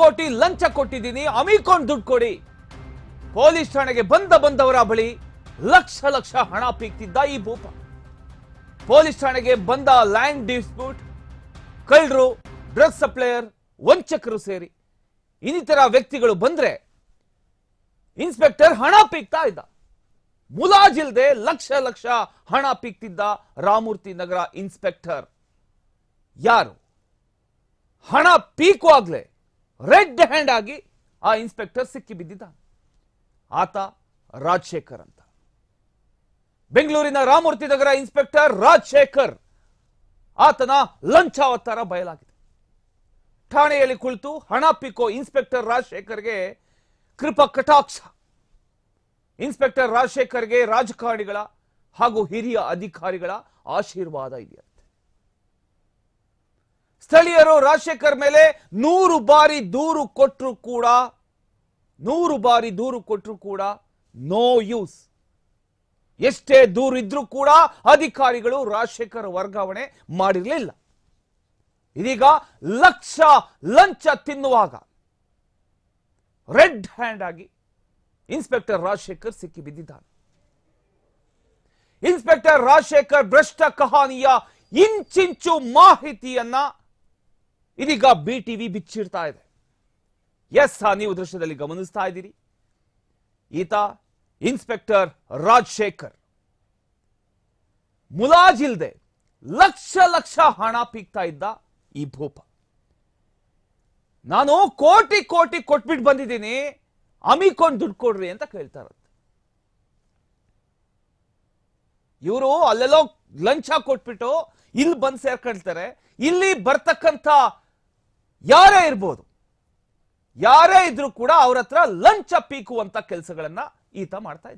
ಕೋಟಿ ಲಂಚ ಕೊಟ್ಟಿದ್ದೀನಿ ಅಮಿಕೊಂಡು ದುಡ್ಡು ಕೊಡಿ. ಪೊಲೀಸ್ ಠಾಣೆಗೆ ಬಂದ ಬಂದವರ ಬಳಿ ಲಕ್ಷ ಲಕ್ಷ ಹಣ ಪೀಕ್ತಿದ್ದ ಈ ಭೂಪ. ಪೊಲೀಸ್ ಠಾಣೆಗೆ ಬಂದ ಲ್ಯಾಂಡ್ ಡಿಸ್ಪ್ಯೂಟ್, ಕಳ್ಳರು, ಡ್ರಗ್ ಸಪ್ಲೈಯರ್, ವಂಚಕರು ಸೇರಿ. ಇನ್ನಿತರ ವ್ಯಕ್ತಿಗಳು ಬಂದ್ರೆ ಇನ್ಸ್ಪೆಕ್ಟರ್ ಹಣ ಪೀಕ್ತಾ ಇದ್ದ. ಮುಲಾಜಿಲ್ದೆ ಲಕ್ಷ ಲಕ್ಷ ಹಣ ಪೀಕ್ತಿದ್ದ ರಾಮೂರ್ತಿ ನಗರ ಇನ್ಸ್ಪೆಕ್ಟರ್. ಯಾರು? ಹಣ ಪೀಕುವಾಗ್ಲೇ ರೆಡ್ ಹ್ಯಾಂಡ್ ಆಗಿ ಆ ಇನ್ಸ್ಪೆಕ್ಟರ್ ಸಿಕ್ಕಿ ಬಿದ್ದಿದ್ದ. ಆತ ರಾಜಶೇಖರ್ ಅಂತ. ಬೆಂಗಳೂರಿನ ರಾಮಮೂರ್ತಿ ನಗರ ಇನ್ಸ್ಪೆಕ್ಟರ್ ರಾಜಶೇಖರ್. ಆತನ ಲಂಚಾವತಾರ ಬಯಲಾಗಿದೆ. ಠಾಣೆಯಲ್ಲಿ ಕುಳಿತು ಹಣ ಪಿಕೋ ಇನ್ಸ್ಪೆಕ್ಟರ್ ರಾಜಶೇಖರ್ಗೆ ಕೃಪಾ ಕಟಾಕ್ಷ. ಇನ್ಸ್ಪೆಕ್ಟರ್ ರಾಜಶೇಖರ್ಗೆ ರಾಜಕಾರಣಿಗಳ ಹಾಗೂ ಹಿರಿಯ ಅಧಿಕಾರಿಗಳ ಆಶೀರ್ವಾದ ಇದೆಯಂತೆ ಸ್ಥಳೀಯರು ರಾಜಶೇಖರ್ ಮೇಲೆ ನೂರು ಬಾರಿ ದೂರು ಕೊಟ್ಟರು ಕೂಡ, ನೂರು ಬಾರಿ ದೂರು ಕೊಟ್ಟರು ಕೂಡ ನೋ ಯೂಸ್ ಎಷ್ಟೇ ದೂರ ಇದ್ರೂ ಕೂಡ ಅಧಿಕಾರಿಗಳು ರಾಜಶೇಖರ್ ವರ್ಗಾವಣೆ ಮಾಡಿರಲಿಲ್ಲ. ಇದೀಗ ಲಕ್ಷ ಲಂಚ ತಿನ್ನುವಾಗ ರೆಡ್ ಹ್ಯಾಂಡ್ ಆಗಿ ಇನ್ಸ್ಪೆಕ್ಟರ್ ರಾಜಶೇಖರ್ ಸಿಕ್ಕಿ ಬಿದ್ದಿದ್ದಾನೆ ಇನ್ಸ್ಪೆಕ್ಟರ್ ರಾಜಶೇಖರ್ ಭ್ರಷ್ಟ ಕಹಾನಿಯ ಇಂಚಿಂಚು ಮಾಹಿತಿಯನ್ನ ಇದೀಗ ಬಿ ಟಿವಿ ಬಿಚ್ಚಿಡ್ತಾ ಇದೆ. ಎಸ್ ನೀವು ದೃಶ್ಯದಲ್ಲಿ ಗಮನಿಸ್ತಾ ಇದ್ದೀರಿ. ಈತ ಇನ್ಸ್ಪೆಕ್ಟರ್ ರಾಜಶೇಖರ್. ಮುಲಾಜಿಲ್ದೆ ಲಕ್ಷ ಲಕ್ಷ ಹಣ ಪೀಕ್ತಾ ಇದ್ದ ಈ ಭೂಪ. ನಾನು ಕೋಟಿ ಕೋಟಿ ಕೊಟ್ಬಿಟ್ಟು ಬಂದಿದ್ದೀನಿ ಅಮಿಕೊಂಡು ದುಡ್ಡು ಕೊಡ್ರಿ ಅಂತ ಕೇಳ್ತಾ ಇರತ್ತೆ ಇವರು ಅಲ್ಲೆಲ್ಲೋ ಲಂಚ ಕೊಟ್ಬಿಟ್ಟು ಇಲ್ಲಿ ಬಂದು ಸೇರ್ಕೊಳ್ತಾರೆ ಇಲ್ಲಿ ಬರ್ತಕ್ಕಂಥ ಯಾರೇ ಇರ್ಬೋದು ಯಾರೇ ಇದ್ರೂ ಕೂಡ ಅವ್ರ ಹತ್ರ ಲಂಚ ಪೀಕುವಂತ ಕೆಲಸಗಳನ್ನ ಈತ ಮಾಡ್ತಾ ಇದ್ದ.